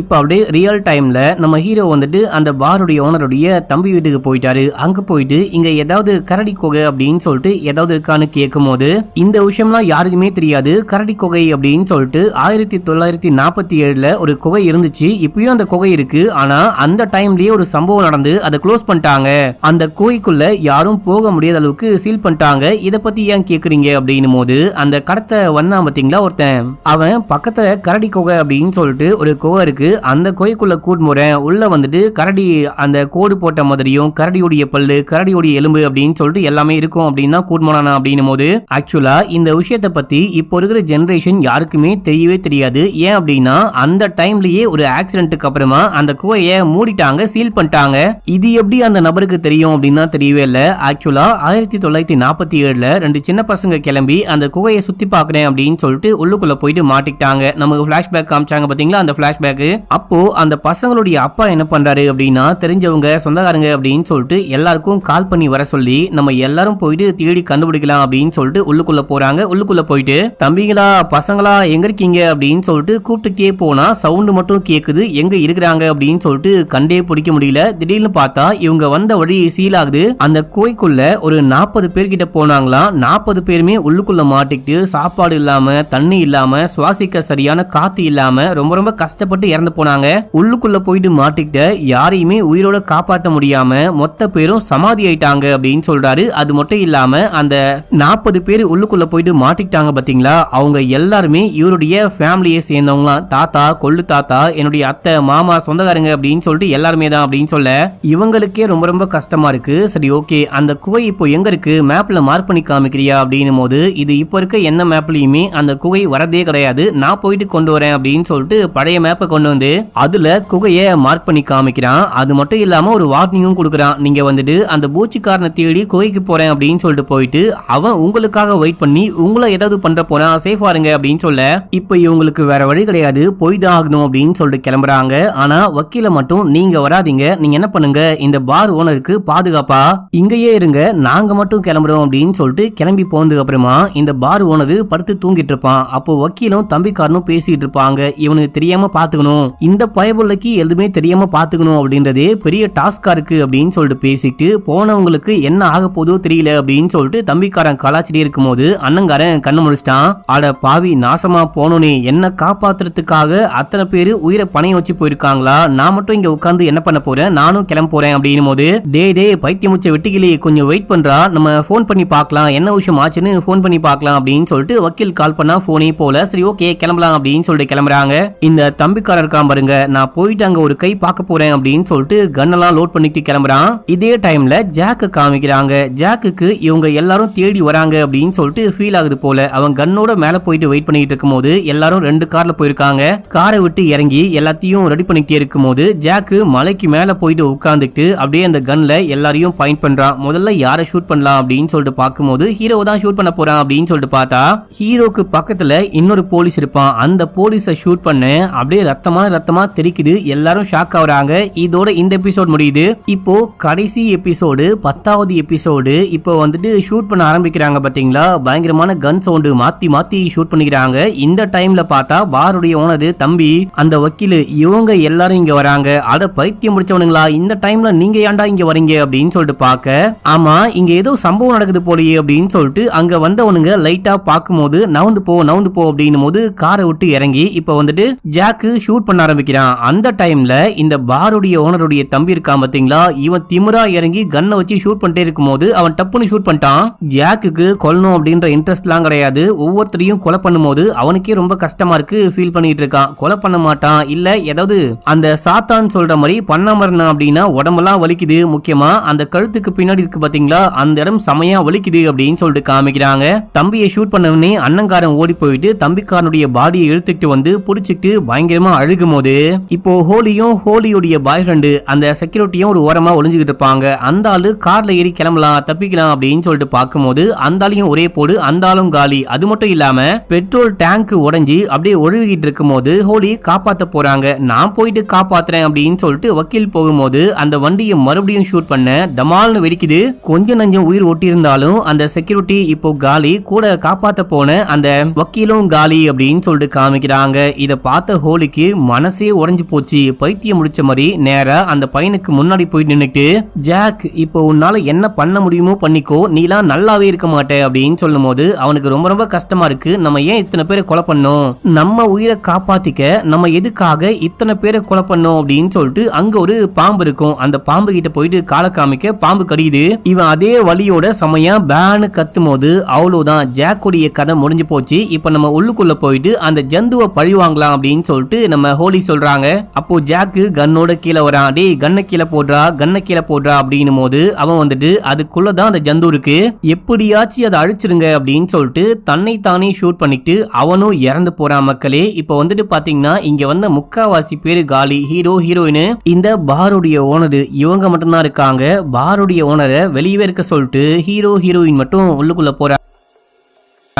இப்போ அப்படியே ரியல் டைம்ல நம்ம ஹீரோ வந்துட்டு அந்த பாருடைய ஓனருடைய தம்பி வீட்டுக்கு போயிட்டாரு. அங்க போயிட்டு இங்க ஏதாவது கரடி கொகை அப்படின்னு சொல்லிட்டு ஏதாவது இருக்கான்னு கேட்கும் போது இந்த விஷயம்லாம் யாருக்குமே தெரியாது. கரடி கொகை அப்படின்னு சொல்லிட்டு ஆயிரத்தி தொள்ளாயிரத்தி நாற்பத்தி ஏழுல ஒரு குகை இருந்துச்சு. இப்பயும் அந்த குகை இருக்கு. ஆனா அந்த டைம்லயே ஒரு சம்பவம் நடந்து அதை க்ளோஸ் பண்ணிட்டாங்க. அந்த குகைக்குள்ள யாரும் போக முடியாத அளவுக்கு சீல் பண்ணிட்டாங்க. இத பத்தி ஏன் கேக்குறீங்க அப்படின்னும் போது அந்த கடத்தை வந்தான் பாத்தீங்களா ஒருத்தன். அவன் பக்கத்துல கரடி குகை அப்படின்னு சொல்லிட்டு ஒரு குகை இருக்குது அந்த குகைக்குள்ளே கூட்டுமுறை உள்ளே வந்துட்டு கரடி அந்த கோடு போட்ட மாதிரியும் கரடியுடைய பல்லு கரடியுடைய எலும்பு அப்படின்னு சொல்லிட்டு எல்லாமே இருக்கும் அப்படின்னு தான் கூட்டு அப்படின்னும் போது ஆக்சுவலாக இந்த விஷயத்தை பற்றி இப்போ இருக்கிற ஜென்ரேஷன் யாருக்குமே தெரியவே தெரியாது. ஏன் அப்படின்னா அந்த டைம்லயே ஒரு ஆக்சிடென்ட்டுக்கு அப்புறமா அந்த குகையை மூடிட்டாங்க சீல் பண்ணிட்டாங்க. இது எப்படி அந்த நபருக்கு தெரியும் அப்படின்னா தெரியவே இல்லை. ஆக்சுவலாக ஆயிரத்தி தொள்ளாயிரத்தி நாற்பத்தி ஏழில் ரெண்டு சின்ன பசங்க கிளம்பி அந்த குகையை சுற்றி பார்க்குறேன் அப்படின்னு சொல்லிட்டு உள்ளுக்குள்ளே போயிட்டு மாட்டிக்கிட்டாங்க. நமக்கு ஃப்ளாஷ்பேக் காமிச்சாங்க பார்த்தீங்களா அந்த ஃப்ளாஷ் பேக் அப்போ அந்த பசங்களுடைய அப்பா என்ன பண்றாரு அப்படின்னா தெரிஞ்சவங்க சொந்தக்காரங்க அப்படின்னு சொல்லிட்டு எல்லாருக்கும் கால் பண்ணி வர சொல்லி நம்ம எல்லாரும் போயிட்டு தேடி கண்டுபிடிக்கலாம் அப்படின்னு சொல்லிட்டு உள்ளுக்குள்ள போறாங்க. உள்ளுக்குள்ள போயிட்டு தம்பிங்களா பசங்களா எங்க இருக்கீங்க? அப்படின்னு சொல்லிட்டு கூப்பிட்டுட்டே போனா சவுண்டு மட்டும் கேக்குது. எங்க இருக்கிறாங்க? அப்படின்னு சொல்லிட்டு கண்டே பிடிக்க முடியல. திடீர்னு பார்த்தா இவங்க வந்த வழி சீலாகுது அந்த கோய்க்குள்ள ஒரு நாற்பது பேர்கிட்ட போனாங்களாம் நாற்பது பேருமே உள்ளுக்குள்ள மாட்டிக்கிட்டு சாப்பாடு இல்லாம தண்ணி இல்லாம சுவாசிக்க சரியான காத்து இல்லாம ரொம்ப ரொம்ப கஷ்டப்பட்டு இறந்து போனாங்க. உள்ளுக்குள்ள போயிட்டு மாட்டிக்கிட்ட யாரையுமே உயிரோட காப்பாத்த முடியாம மொத்த பேரும் சமாதி ஆயிட்டாங்க அப்படின்னு சொல்றாரு. அது மட்டும் இல்லாம அந்த நாற்பது பேர் உள்ளுக்குள்ள போயிட்டு மாட்டிக்கிட்டாங்க பாத்தீங்களா? அவங்க எல்லாருமே இவருடைய ஃபேமிலியை சேர்ந்தவங்களாம். தாத்தா கொள்ளு தாத்தா என்னுடைய அத்தை மாமா சொந்தக்காரங்க அப்படின்னு சொல்லிட்டு எல்லாருமே தான் அப்படின்னு சொல்ல இவங்களுக்கே ரொம்ப ரொம்ப கஷ்டமா இருக்கு. சரி ஓகே அந்த குகை இப்போ எங்க இருக்கு? மேப்ல மார்க் பண்ணி காமிக்கிறியா அப்படின்னும் போது இது இப்போ இருக்க என்ன மேப்லயுமே அந்த குகை வரதே கிடையாது. நான் போயிட்டு கொண்டு வரேன் அப்படின்னு சொல்லிட்டு பழைய மேப்பை கொண்டு வந்து அதுல குகையை மார்க் பண்ணி காமிக்கிறான். அது மட்டும் இல்லாம ஒரு வார்னிங்கும் கொடுக்குறான். நீங்க வந்துட்டு அந்த பூச்சிக்காரனை தேடி குகைக்கு போறேன் அப்படின்னு சொல்லிட்டு போயிட்டு அவன் உங்களுக்காக வெயிட் பண்ணி உங்களை ஏதாவது பண்ற போனா சேஃபா இருங்க அப்படின்னு சொல்ல இப்போ இவங்களுக்கு வேற வழி கிடையாது. போய் தான் ஆகணும் அப்படின்னு சொல்லிட்டு கிளம்புறாங்க. ஆனா வக்கீல மட்டும் நீங்க வராதீங்க. நீங்க என்ன பண்ணுங்க? இந்த பார் ஓனருக்கு பாதுகாப்பா? இங்கேயே இருங்க. நாங்க மட்டும் கிளம்புறோம் அப்படின்னு சொல்லிட்டு கிளம்பி போனதுக்கு அப்புறமா இந்த பார் ஓனர் படுத்து தூங்கிட்டு இருப்பான். அப்போ வக்கீலும் தம்பிக்காரனும் பேசிட்டு இருப்பாங்க. இவனுக்கு தெரியாம பார்த்துக்கணும். இந்த பயபுள்ளைக்கு எதுவுமே தெரியாம பார்த்துக்கணும் அப்படின்றதே பெரிய டாஸ்கா இருக்கு அப்படின்னு சொல்லிட்டு பேசிட்டு போனவங்களுக்கு என்ன ஆக போதோ தெரியல அப்படின்னு சொல்லிட்டு தம்பிக்காரன் கலாச்சிட்டே இருக்கும்போது அண்ணங்காரன் கண்ணு முடிச்சிட்டான் அட பாவி நாசமா போனோனே என்ன காப்பாத்துறதுக்காக அத்தனை பேரு உயிரை பணையம் வச்சு போயிருக்காங்களா? நான் மட்டும் இங்க உட்காந்து என்ன பண்ண போறேன்? நானும் கிளம்ப போறேன் அப்படின்னும் போது டே டே பைத்தியம் முச்ச வெட்டிக்கிளி கொஞ்சம் வெயிட் பண்றா. நம்ம ஃபோன் பண்ணி பார்க்கலாம். என்ன விஷயம் ஆச்சுன்னு ஃபோன் பண்ணி பார்க்கலாம் அப்படின்னு சொல்லிட்டு வக்கீல் கால் பண்ணா போனே போல. சரி ஓகே கிளம்பலாம் அப்படின்னு சொல்லிட்டு கிளம்புறாங்க. இந்த தம்பிக்காரர் இருக்கான் பாருங்க. நான் போயிட்டு அங்க ஒரு கை பார்க்க போறேன் அப்படின்னு சொல்லிட்டு கன்னெல்லாம் லோட் பண்ணிட்டு கிளம்புறான். இதே டைம்ல ஜாக்கு காமிக்கிறாங்க. ஜாக்குக்கு இவங்க எல்லாரும் தேடி வராங்க அப்படின்னு சொல்லிட்டு ஃபீல் ஆகுது போல. அவன் கன்னோட மேல போயிட்டு வெயிட் பண்ணிட்டு இருக்கும்போது எல்லாரும் ரெண்டு கார்ல போயிருக்காங்க. காரை விட்டு இறங்கி எல்லாத்தையும் ரெடி பண்ணிக்கிட்டே இருக்கும்போது ஜாக்கு மலைக்கு மேல போயிட்டு உட்காந்துட்டு அப்படியே அந்த கன்ல எல்லாரையும் பாயிண்ட் பண்றான். முதல்ல யாரை ஷூட் பண்ணலாம் அப்படின்னு சொல்லிட்டு பார்க்கும்போது ஹீரோ தான் ஷூட் பண்ண போறான் அப்படின்னு சொல்லிட்டு பார்த்தா ஹீரோக்கு பக்கத்துல இன்னொரு போலீஸ் இருப்பான். அந்த போலீஸை ஷூட் பண்ண அப்படியே ரத்தமா ரத்தமா தெரிக்குது. எல்லாரும் ஷாக் ஆகுறாங்க இதோட இந்த எபிசோட் முடியுது. இப்போ கடைசி எபிசோடு பத்தாவது எபிசோடு இப்போ வந்துட்டு ஷூட் பண்ண ஆரம்பிக்கிறாங்க பாத்தீங்களா? பயங்கரமான கன் சவுண்டு மாத்தி மாத்தி ஷூட் பண்ணிக்கிறாங்க. இந்த டைம்ல பார்த்தா பாருடைய ஓனர் தம்பி அந்த வக்கீல் இவங்க எல்லாரும் இங்க வராங்க. அட பைத்தியம் முடிச்சவனுங்களா இந்த டைம்ல நீங்க ஏன்டா இங்க வரீங்க? அப்படின்னு சொல்லிட்டு பார்க்க ஆமா இங்க ஏதோ சம்பவம் நடக்குது போலயே அப்படின்னு சொல்லிட்டு அங்க வந்தவனுங்க லைட்டா பார்க்கும்போது நவுந்து போ நவுந்து போ அப்படின்னும் போது காரை விட்டு இறங்கி இப்ப வந்துட்டு ஜாக்கு ஷூட் பண்ண ஆரம்பிக்கிறான். அந்த டைம்ல இந்த பாருடைய ஓனருடைய தம்பி இருக்கான் பாத்தீங்களா? இவன் திமிரா இறங்கி கன்னை வச்சு ஷூட் பண்ணிட்டே இருக்கும்போது அவன் டப்புன்னு ஷூட் பண்ணிட்டான். ஜாக்குக்கு கொல்லணும் அப்படின்ற இன்ட்ரெஸ்ட்லாம் கிடையாது. ஒவ்வொருத்தரையும் கொலை பண்ணும்போது அவனுக்கே ரொம்ப கஷ்டமா இருக்கு ஃபீல் பண்ணிட்டு இருக்கான். கொலை பண்ண மாட்டான். இல்ல ஏதாவது அந்த சாத்தான் சொல்ற மாதிரி பண்ணாம இருந்தான் அப்படின்னா உடம்பெல்லாம் வலிக்குது. முக்கியமா அந்த கழுத்துக்கு பின்னாடி இருக்கு பாத்தீங்களா? அந்த இடம் செமையா வலிக்குது அப்படின்னு சொல்லிட்டு காமிக்கிறாங்க. தம்பியை ஷூட் பண்ணவனே அண்ணங்காரன் ஓடி போயிட்டு தம்பிக்காரனுடைய பாடியை இழுத்துக்கிட்டு வந்து புடிச்சிட்டு பயங்கரமா அழுகும் போது இப்போ ஹோலியும் ஹோலியுடைய பாய் ஃப்ரெண்டு அந்த செக்யூரிட்டியும் ஒரு ஓரமா ஒளிஞ்சுக்கிட்டு இருப்பாங்க. அந்த ஆளு கார்ல ஏறி கிளம்பலாம் தப்பிக்கலாம் அப்படின்னு சொல்லிட்டு பார்க்கும்போது அந்த ஆளையும் ஒரே போடு அந்த ஆளும் காலி. அது மட்டும் இல்லாம பெட்ரோல் டேங்க் உடஞ்சி அப்படியே ஒழுகிட்டு இருக்கும்போது ஹோலி காப்பாத்த போறாங்க. நான் போயிட்டு காப்பாத்துறேன் அப்படின்னு சொல்லிட்டு வக்கீல் போகும்போது அந்த வண்டியை மறுபடியும் ஷூட் பண்ண டமால்னு வெடிக்குது. கொஞ்சம் நஞ்சம் உயிர் ஒட்டியிருந்தாலும் அந்த செக்யூரிட்டி இப்போ காலி கூட காப்பாத்த போன அந்த வக்கீலும் காலி அப்படின்னு சொல்லிட்டு காமிக்கிறாங்க. இதை பார்த்த ஹோலிக்கு ஹோலிக்கு மனசே உறைஞ்சு போச்சு. பைத்தியம் முடிச்ச மாதிரி நேரா அந்த பையனுக்கு முன்னாடி போய் நின்னுட்டு ஜாக் இப்போ உன்னால என்ன பண்ண முடியுமோ பண்ணிக்கோ. நீலாம் நல்லாவே இருக்க மாட்டே. அப்படின்னு சொல்லும் போது அவனுக்கு ரொம்ப ரொம்ப கஷ்டமா இருக்கு. நம்ம ஏன் இத்தனை பேரை கொலை பண்ணோம்? நம்ம உயிரை காப்பாத்திக்க நம்ம எதுக்காக இத்தனை பேரை கொலை பண்ணோம் அப்படின்னு சொல்லிட்டு அங்க ஒரு பாம்பு இருக்கும். அந்த பாம்பு கிட்ட போயிட்டு காலை காமிக்க பாம்பு கடியுது. இவன் அதே வழியோட சமயம் பேனு கத்தும் போது அவ்வளவுதான். ஜாக்குடைய கதை முடிஞ்சு போச்சு. இப்ப நம்ம உள்ளுக்குள்ள போயிட்டு அந்த ஜந்துவை பழி வாங்கலாம் அப்படின்னு சொல்லிட்டு நம்ம ஹோலி சொல்றாங்க. அப்போ ஜாக்கு கன்னோட கீழே வரான் டேய் கண்ணை கீழே போடுறா கண்ணை கீழே போடுறா அப்படின்னு போது அவன் வந்துட்டு அதுக்குள்ளதான் அந்த ஜந்து இருக்கு. எப்படியாச்சும் அதை அழிச்சிருங்க அப்படின்னு சொல்லிட்டு தன்னை தானே ஷூட் பண்ணிட்டு அவனும் இறந்து போறான் மக்களே. இப்போ வந்துட்டு பாத்தீங்கன்னா இங்க வந்த முக்காவாசி பேரு காலி ஹீரோ ஹீரோயின் இந்த பாருடைய ஓனர் இவங்க மட்டும்தான் இருக்காங்க. பாருடைய ஓனரை வெளியவே இருக்க சொல்லிட்டு ஹீரோ ஹீரோயின் மட்டும் உள்ளுக்குள்ள போறாங்க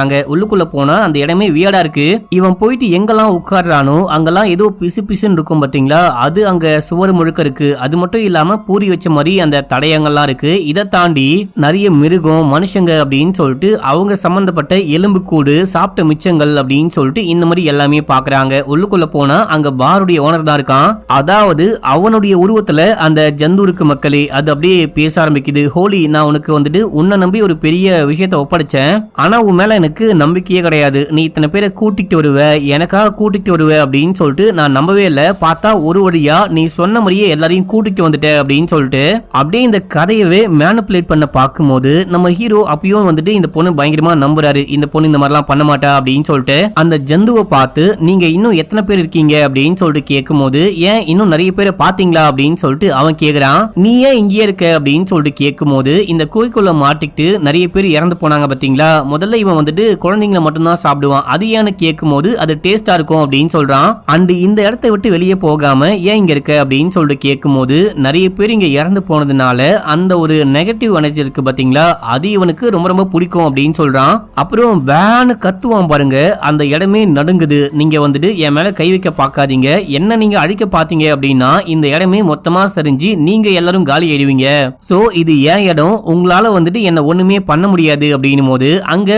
அங்க உள்ளுக்குள்ள போனா அந்த இடமே வியடா இருக்கு. இவன் போயிட்டு எங்கெல்லாம் உட்கார்றானோ அங்கெல்லாம் ஏதோ பிசு பிசுன்னு இருக்கும் பாத்தீங்களா? அது அங்க சுவர் முழுக்க இருக்கு. அது மட்டும் இல்லாம பூரி வச்ச மாதிரி அந்த தடயங்கள்லாம் இருக்கு. இதை தாண்டி நிறைய மிருகம் மனுஷங்க அப்படின்னு சொல்லிட்டு அவங்க சம்பந்தப்பட்ட எலும்பு கூடு சாப்பிட்ட மிச்சங்கள் அப்படின்னு சொல்லிட்டு இந்த மாதிரி எல்லாமே பாக்குறாங்க. உள்ளுக்குள்ள போனா அங்க பாருடைய ஓனர் தான் இருக்கான். அதாவது அவனுடைய உருவத்துல அந்த ஜந்து இருக்கு மக்களே அது அப்படியே பேச ஆரம்பிக்குது. ஹோலி நான் உனக்கு வந்துட்டு உன்னை நம்பி ஒரு பெரிய விஷயத்த ஒப்படைச்சேன். ஆனா உன் மேல எனக்கு நம்பிக்கையே கிடையாது. நீ இத்தனை பேரை கூட்டிகிட்டு வருவ எனக்காக கூட்டிகிட்டு வருவ அப்படின்னு சொல்லிட்டு நான் நம்பவே இல்லை. பார்த்தா ஒரு வழியா நீ சொன்ன மாதிரியே எல்லாரையும் கூட்டிட்டு வந்துட்ட அப்படின்னு சொல்லிட்டு அப்படியே இந்த கதையவே மேனுப்புலேட் பண்ண பார்க்கும்போது நம்ம ஹீரோ அப்பயும் வந்துட்டு இந்த பொண்ணு பயங்கரமா நம்புறாரு. இந்த பொண்ணு இந்த மாதிரிலாம் பண்ண மாட்டா அப்படின்னு சொல்லிட்டு அந்த ஜந்துவை பார்த்து நீங்க இன்னும் எத்தனை பேர் இருக்கீங்க? அப்படின்னு சொல்லிட்டு கேட்கும்போது ஏன் இன்னும் நிறைய பேரை பாத்தீங்களா அப்படின்னு சொல்லிட்டு அவன் கேக்குறான். நீ ஏன் இங்கேயே இருக்க? அப்படின்னு சொல்லிட்டு கேட்கும்போது இந்த குறிக்கோளை மாட்டிக்கிட்டு நிறைய பேர் இறந்து போனாங்க பாத்தீங்களா? முதல்ல இவன் வந்து வந்துட்டு குழந்தைங்களை மட்டும்தான் சாப்பிடுவான். அது ஏன்னு கேட்கும்போது அது டேஸ்டா இருக்கும் அப்படின்னு சொல்றான். அண்ட் இந்த இடத்த விட்டு வெளியே போகாம ஏன் இங்க இருக்க அப்படின்னு சொல்லிட்டு கேட்கும்போது நிறைய பேர் இங்க இறந்து போனதுனால அந்த ஒரு நெகட்டிவ் எனர்ஜி இருக்கு பாத்தீங்களா அது இவனுக்கு ரொம்ப ரொம்ப பிடிக்கும் அப்படின்னு சொல்றான். அப்புறம் வேனு கத்துவான் பாருங்க. அந்த இடமே நடுங்குது. நீங்க வந்துட்டு என் மேல கை வைக்க பார்க்காதீங்க. என்ன நீங்க அழிக்க பாத்தீங்க அப்படின்னா இந்த இடமே மொத்தமா சரிஞ்சு நீங்க எல்லாரும் காலி ஆயிடுவீங்க. சோ இது ஏன் இடம்? உங்களால வந்துட்டு என்ன ஒண்ணுமே பண்ண முடியாது அப்படின்னும் போது அங்க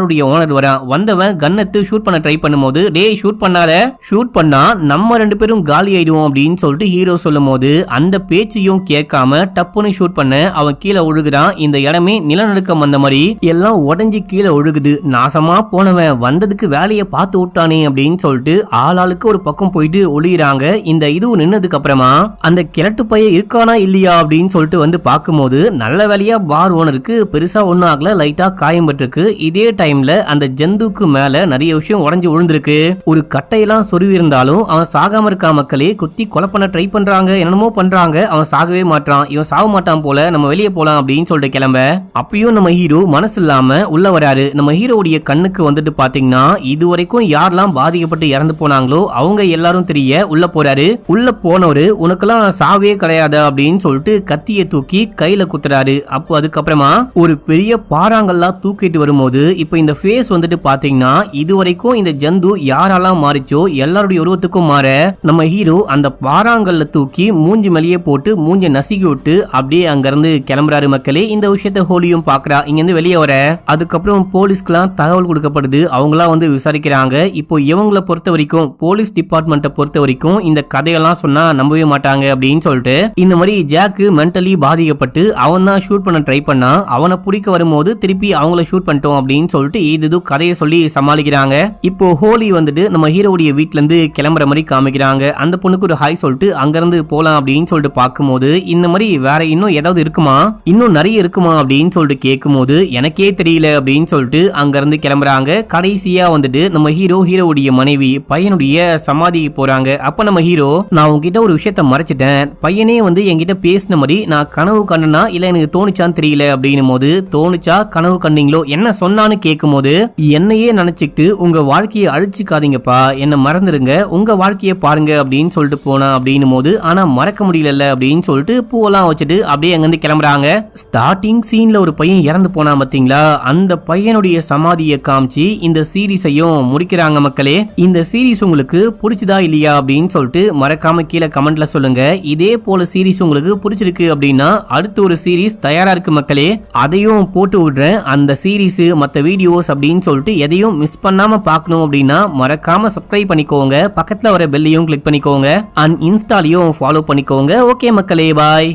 காருடைய ஓனர் வரான் வந்தவன் கன்னத்து ஷூட் பண்ண ட்ரை பண்ணும்போது டேய் ஷூட் பண்ணாத. ஷூட் பண்ணா நம்ம ரெண்டு பேரும் காலி ஆயிடுவோம் அப்படின்னு சொல்லிட்டு ஹீரோ சொல்லும் போது அந்த பேச்சையும் கேட்காம டப்புன்னு ஷூட் பண்ண அவன் கீழே ஒழுகுறான். இந்த இடமே நிலநடுக்கம் வந்த மாதிரி எல்லாம் உடஞ்சி கீழே ஒழுகுது. நாசமா போனவன் வந்ததுக்கு வேலையை பார்த்து விட்டானே அப்படின்னு சொல்லிட்டு ஆளாளுக்கு ஒரு பக்கம் போயிட்டு ஒளியிறாங்க இந்த இது நின்னதுக்கு அப்புறமா அந்த கிழட்டு பைய இருக்கானா இல்லையா? அப்படின்னு சொல்லிட்டு வந்து பார்க்கும்போது நல்ல வேலையா பார் ஓனருக்கு. பெருசா ஒன்றும் ஆகல. லைட்டா காயம் பட்டிருக்கு. இதே டைம் டைம்ல அந்த ஜந்துக்கு மேல நிறைய விஷயம் உடஞ்சு விழுந்திருக்கு. ஒரு கட்டையெல்லாம் சொருவி இருந்தாலும் அவன் சாகாம இருக்கா மக்களே குத்தி கொலை பண்ண ட்ரை பண்றாங்க என்னென்னமோ பண்றாங்க அவன் சாகவே மாட்டான் இவன் சாக மாட்டான் போல நம்ம வெளியே போலாம் அப்படின்னு சொல்லிட்டு கிளம்ப. அப்பயும் நம்ம ஹீரோ மனசு இல்லாம உள்ள வராரு. நம்ம ஹீரோடைய கண்ணுக்கு வந்துட்டு பாத்தீங்கன்னா இது வரைக்கும் யாரெல்லாம் பாதிக்கப்பட்டு இறந்து போனாங்களோ அவங்க எல்லாரும் தெரிய உள்ள போறாரு. உள்ள போனவரு உனக்கெல்லாம் சாவே கிடையாது அப்படின்னு சொல்லிட்டு கத்தியை தூக்கி கையில குத்துறாரு. அப்போ அதுக்கப்புறமா ஒரு பெரிய பாறாங்கல்லாம் தூக்கிட்டு வரும்போது இப்ப இந்த ஃபேஸ் வந்துட்டு பாத்தீங்கன்னா இது வரைக்கும் இந்த ஜந்து யாரெல்லாம் மாறிச்சோ எல்லாருடைய உருவத்துக்கும் மாற நம்ம ஹீரோ அந்த பாறாங்கல்ல தூக்கி மூஞ்சி மேலேயே போட்டு மூஞ்ச நசுக்கி விட்டு அப்படியே அங்கிருந்து கிளம்புறாரு மக்களே. இந்த விஷயத்த ஹோலியும் பாக்குறா இங்க இருந்து வெளியே வர. அதுக்கப்புறம் போலீஸ்க்குலாம் தகவல் கொடுக்கப்படுது. அவங்களாம் வந்து விசாரிக்கிறாங்க. இப்போ இவங்களை பொறுத்த வரைக்கும் போலீஸ் டிபார்ட்மெண்ட்டை பொறுத்த வரைக்கும் இந்த கதையெல்லாம் சொன்னா நம்பவே மாட்டாங்க அப்படின்னு சொல்லிட்டு இந்த மாதிரி ஜாக்கு மென்டலி பாதிக்கப்பட்டு அவன் தான் ஷூட் பண்ண ட்ரை பண்ணா அவனை பிடிக்க வரும்போது திருப்பி அவங்கள ஷூட் பண்ணிட்டோம் அப்படின்னு சொல்லிட்டு இது இது கதையை சொல்லி சமாளிக்கிறாங்க. இப்போ ஹோலி வந்துட்டு நம்ம ஹீரோவுடைய வீட்டுல இருந்து கிளம்புற மாதிரி காமிக்கிறாங்க. அந்த பொண்ணுக்கு ஒரு ஹாய் சொல்லிட்டு அங்கிருந்து போலாம் அப்படின்னு சொல்லிட்டு பார்க்கும்போது இந்த மாதிரி வேற இன்னும் ஏதாவது இருக்குமா? இன்னும் நிறைய இருக்குமா அப்படின்னு சொல்லிட்டு கேட்கும்போது எனக்கே தெரியல அப்படின்னு சொல்லிட்டு அங்கிருந்து கிளம்புறாங்க. கடைசியா வந்துட்டு நம்ம ஹீரோ ஹீரோவுடைய மனைவி பையனுடைய சமாதிக்கு போறாங்க. அப்ப நம்ம ஹீரோ நான் உங்ககிட்ட ஒரு விஷயத்த மறைச்சிட்டேன். பையனே வந்து என்கிட்ட பேசின மாதிரி நான் கனவு கண்ணுனா இல்ல எனக்கு தோணுச்சான்னு தெரியல. அப்படின்னும் போது தோணுச்சா? கனவு கண்டீங்களோ? என்ன சொன்னான்னு கேட்கும்போது என்னையே நினைச்சுக்கிட்டு உங்க வாழ்க்கையை அழிச்சுக்காதீங்கப்பா. என்ன மறந்துடுங்க உங்க வாழ்க்கையை பாருங்க அப்படின்னு சொல்லிட்டு போனா அப்படின்னும் போது ஆனா மறக்க முடியல அப்படின்னு சொல்லிட்டு பூவெல்லாம் வச்சுட்டு அப்படியே அங்கிருந்து கிளம்புறாங்க. ஸ்டார்டிங் சீன்ல ஒரு பையன் இறந்து போனா பாத்தீங்களா அந்த பையனுடைய சமாதியை காமிச்சு இந்த சீரீஸையும் முடிக்கிறாங்க மக்களே. இந்த சீரீஸ் உங்களுக்கு பிடிச்சதா இல்லையா அப்படின்னு சொல்லிட்டு மறக்காம கீழே கமெண்ட்ல சொல்லுங்க. இதே போல சீரீஸ் உங்களுக்கு பிடிச்சிருக்கு அப்படின்னா அடுத்து ஒரு சீரீஸ் தயாரா இருக்கு மக்களே. அதையும் போட்டு விடுறேன். அந்த சீரீஸ் மத்த வீடியோ வீடியோஸ் அப்படின்னு சொல்லிட்டு எதையும் மிஸ் பண்ணாம பார்க்கணும் அப்படின்னா மறக்காம சப்ஸ்கிரைப் பண்ணிக்கோங்க. பக்கத்துல வர பெல்லையும் கிளிக் பண்ணிக்கோங்க. அண்ட் இன்ஸ்டாலையும் ஃபாலோ பண்ணிக்கோங்க. ஓகே மக்களே பாய்